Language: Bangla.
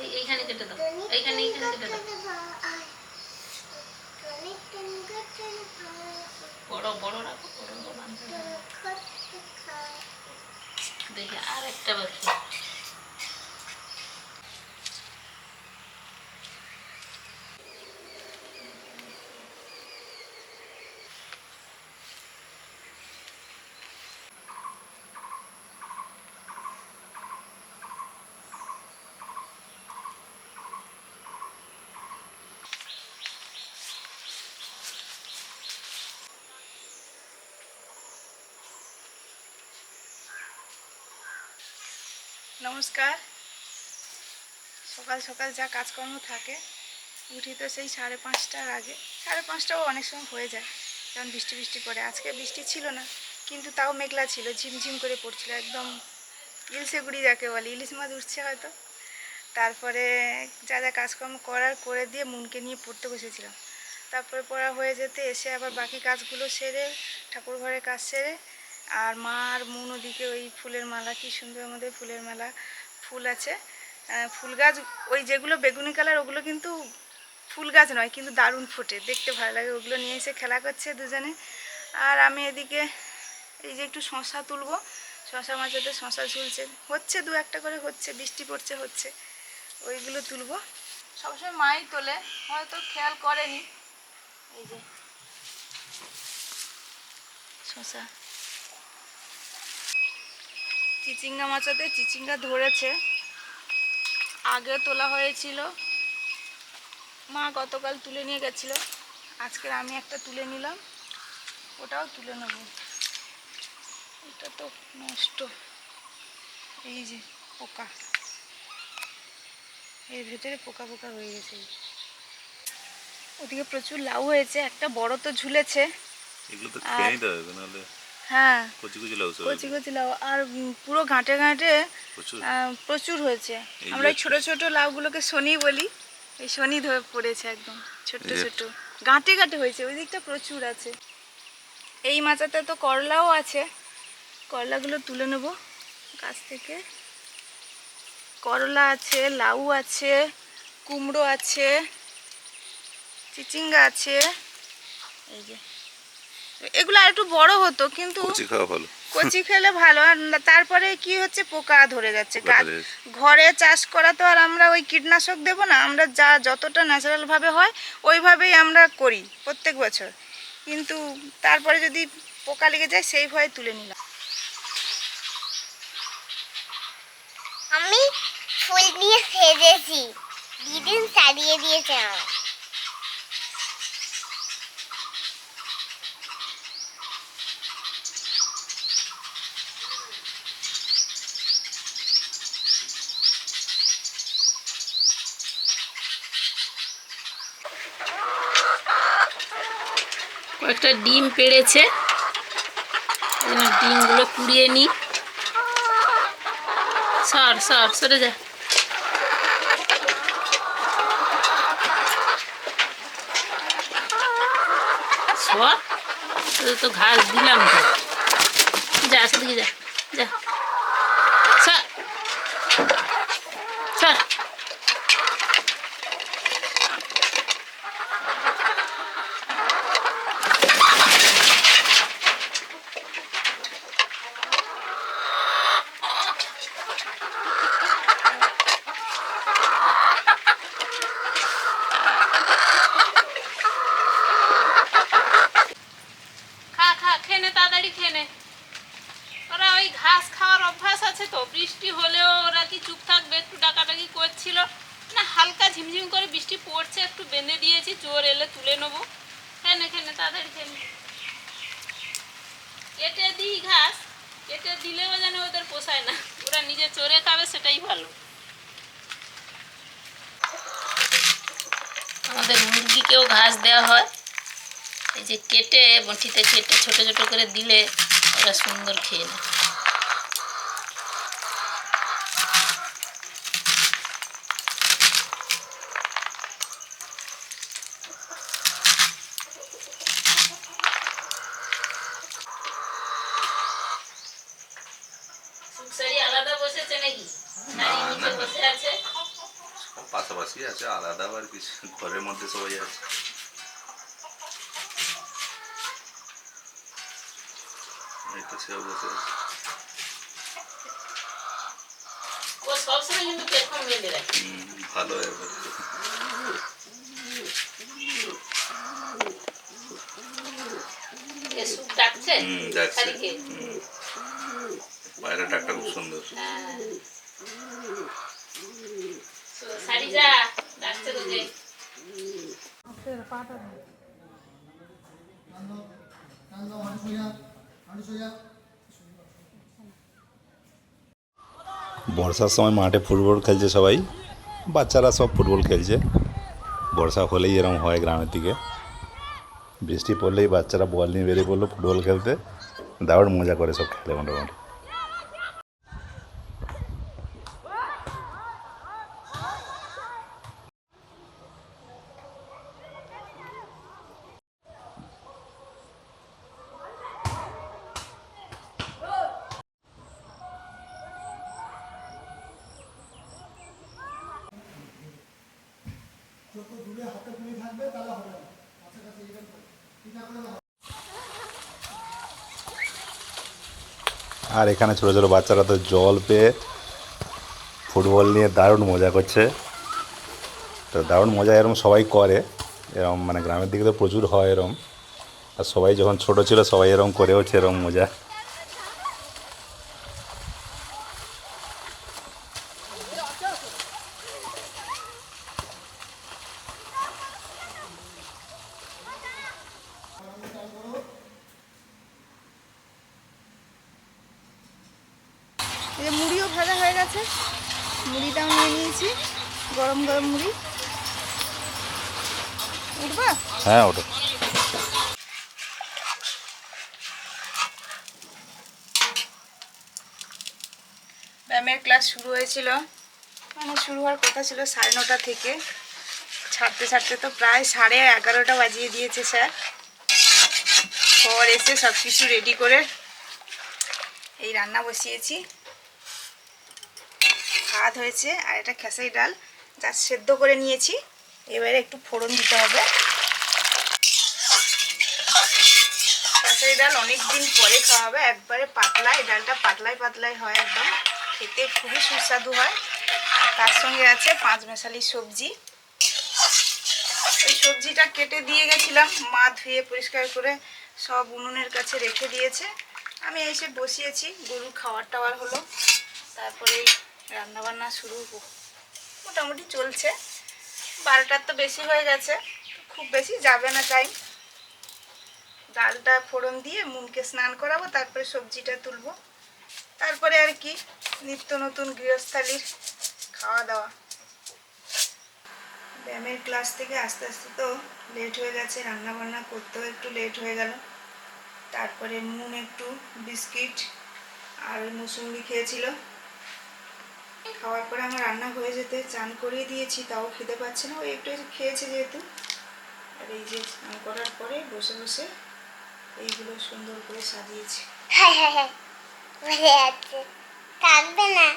এই- এইখানে কেটে দাও, এইখানে এইখানে কেটে দাও। বড় বড় রাখো, বড় বড় দেখি আর একটা বাকি। নমস্কার। সকাল সকাল যা কাজকর্ম থাকে, উঠি তো সেই সাড়ে পাঁচটার আগে। সাড়ে পাঁচটাও অনেক সময় হয়ে যায় যেমন বৃষ্টি বৃষ্টি পড়ে। আজকে বৃষ্টি ছিল না, কিন্তু তাও মেঘলা ছিল, ঝিমঝিম করে পড়ছিল, একদম ইলসে গুড়ি যাকে বলে, ইলিশ মাছ উঠছে হয়তো। তারপরে যা যা কাজকর্ম করার করে দিয়ে মনকে নিয়ে পড়তে বসেছিলাম। তারপরে পড়া হয়ে যেতে এসে আবার বাকি কাজগুলো সেরে ঠাকুর ঘরের কাজ সেরে আর মা আর মন ওদিকে ওই ফুলের মালা, কি সুন্দর আমাদের ফুলের মালা, ফুল আছে। ফুল গাছ, ওই যেগুলো বেগুনি কালার, ওগুলো কিন্তু ফুল গাছ নয়, কিন্তু দারুণ ফোটে। দেখতে ভালো লাগে, ওগুলো নিয়ে এসে খেলা করছে দুজনে। আর আমি এদিকে এই যে একটু শশা তুলবো। শশা মাচাতে শশা ঝুলছে। হচ্ছে দু একটা করে হচ্ছে, বৃষ্টি পড়ছে, হচ্ছে। ওইগুলো তুলবো। সবসময় মাই তোলে, হয়তো খেয়াল করেনি। এই যে শশা। চিচিঙ্গা মাচাতে চিচিঙ্গা ধরেছে। আগে তোলা হয়েছিল। মা গতকাল তুলে নিয়ে গেছিল। আজকের আমি একটা তুলে নিলাম। ওটাও তুলে নেব। এটা তো নষ্ট। এই যে পোকা। এর ভেতরে পোকা পোকা হয়ে গেছে। ওদিকে প্রচুর লাউ হয়েছে। একটা বড় তো ঝুলেছে। এগুলো তো আর- খেয়ে নিতে নাহলে হ্যাঁ। কচি কচি লাউ কচি কচি লাউ। আর পুরো ঘাটে ঘাটে প্রচুর। হয়েছে। আমরা ছোট ছোট লাউগুলোকে শনি বলি। এই শনি ধরে পড়েছে একদম যে- ছোট গাঁটে গাঁটে হয়েছে ওই দিকটা প্রচুর আছে। এই মাচাতে তো করলাও আছে। করলাগুলো তুলে নেব গাছ থেকে। করলা আছে লাউ আছে কুমড়ো আছে চিচিঙ্গা আছে। এই যে। এগুলো আর একটু বড় হতো কিন্তু কচি খাওয়া ভালো। কচি খেলে ভালো। আর তারপরে কি হচ্ছে পোকা ধরে যাচ্ছে। গাছ। ঘরে চাষ করা তো আর আমরা ওই কীটনাশক দেব না আমরা যা যতটা ন্যাচারাল ভাবে হয় ওইভাবেই আমরা করি প্রত্যেক বছর। কিন্তু তারপরে যদি পোকা লেগে যায় সেই ভয়ে তুলে নিলাম। আমি ফুল দিয়ে সেজেছি। দিদিন সারিয়ে দিয়েছে আমার কয়েকটা ডিম পেড়েছে। ডিমগুলো কুড়িয়ে নিই সর সর, সরে যা। সর তো ঘাস দিলাম তো। যা, সেদিকে যা যা সর সর খা খা খেয়ে নে তাড়াতাড়ি খেয়ে নে ওরা ওই ঘাস খাওয়ার অভ্যাস আছে তো বৃষ্টি হলেও ওরা কি চুপ থাকবে? একটু ডাকাডাকি করছিল। না, হালকা ঝিমঝিম করে বৃষ্টি পড়ছে, একটু বেঁধে দিয়েছি, জোর এলে তুলে নেব। খেয়ে নে খেয়ে নে তাড়াতাড়ি খেয়ে কেটে দিই ঘাস কেটে দিলেও যেন ওদের পোষায় না। ওরা নিজে চড়ে খাবে, সেটাই ভালো। আমাদের মুরগিকেও ঘাস দেওয়া হয়। এই যে কেটে, বঁটিতে কেটে, ছোট ছোট করে দিলে ওরা সুন্দর খেয়ে নেয়। নাকি? বসে আছে। পাশাপাশি আছে আলাদা আর কিছু। ঘরের মধ্যে সবাই আছে। এই তো সেও বসে আছে। ভালো এবার ডাকছে? ডাকটা খুব সুন্দর বর্ষার সময় মাঠে ফুটবল খেলছে সবাই বাচ্চারা সব ফুটবল খেলছে। বর্ষা হলেই এরকম হয় গ্রামের দিকে। বৃষ্টি পড়লেই বাচ্চারা বল নিয়ে বেরিয়ে পড়ল ফুটবল খেলতে। দারুণ মজা করে সব খেলে মোটামুটি। আর এখানে ছোটো ছোটো বাচ্চারা তো জল পেয়ে ফুটবল নিয়ে দারুণ মজা করছে। তো দারুণ মজা এরকম সবাই করে। এরকম মানে গ্রামের দিকে তো প্রচুর হয় এরকম আর সবাই যখন ছোট ছিল সবাই এরকম করেওছে এরকম মজা। যে মুড়িও ভাজা হয়ে গেছে। মুড়িটাও নিয়ে নিয়েছি গরম গরম মুড়ি। উঠবা? হ্যাঁ ওটা ব্যায়ামের ক্লাস শুরু হয়েছিল। মানে শুরু হওয়ার কথা ছিল সাড়ে নটা থেকে। ছাড়তে ছাড়তে তো প্রায় সাড়ে এগারোটা বাজিয়ে দিয়েছে স্যার। পর এসে সব কিছু রেডি করে এই রান্না বসিয়েছি। ভাত হয়েছে আর এটা খেসারি ডাল। যা সেদ্ধ করে নিয়েছি। এবারে একটু ফোড়ন দিতে হবে। খেসারি ডাল অনেক দিন পরে খাওয়া হবে। একবারে পাতলা, এই ডালটা পাতলাই পাতলাই হয় একদম। খেতে খুবই সুস্বাদু হয়। আর তার সঙ্গে আছে পাঁচ মেশালি সবজি। এই সবজিটা কেটে দিয়ে গেছিলাম। মা ধুয়ে পরিষ্কার করে সব উনুনের কাছে রেখে দিয়েছে। আমি এসে বসিয়েছি। গরু খাওয়ার টাওয়ার হলো। তারপরে রান্নাবান্না শুরু মোটামুটি চলছে। বারোটার তো বেশি হয়ে গেছে, খুব বেশি যাবে না টাইম ডালটা ফোড়ন দিয়ে মুনকে স্নান করাবো, তারপরে সবজিটা তুলবো। তারপরে আর কি, নিত্য নতুন গৃহস্থালির খাওয়া দাওয়া। ব্যায়ামের ক্লাস থেকে আস্তে আস্তে তো লেট হয়ে গেছে রান্না বান্না করতেও একটু লেট হয়ে গেল। তারপরে মুন একটু, বিস্কিট আর মুসুম্বি খেয়েছিল। খাওয়ার পরে আমার রান্না হয়ে যেতে চান করিয়ে দিয়েছি তাও খেতে পাচ্ছে না। ও একটু খেয়েছে যেহেতু। আর এই যে স্নান করার পরে বসে বসে এইগুলো সুন্দর করে সাজিয়েছি। হ্যাঁ হ্যাঁ হ্যাঁ। কাঁদবে না।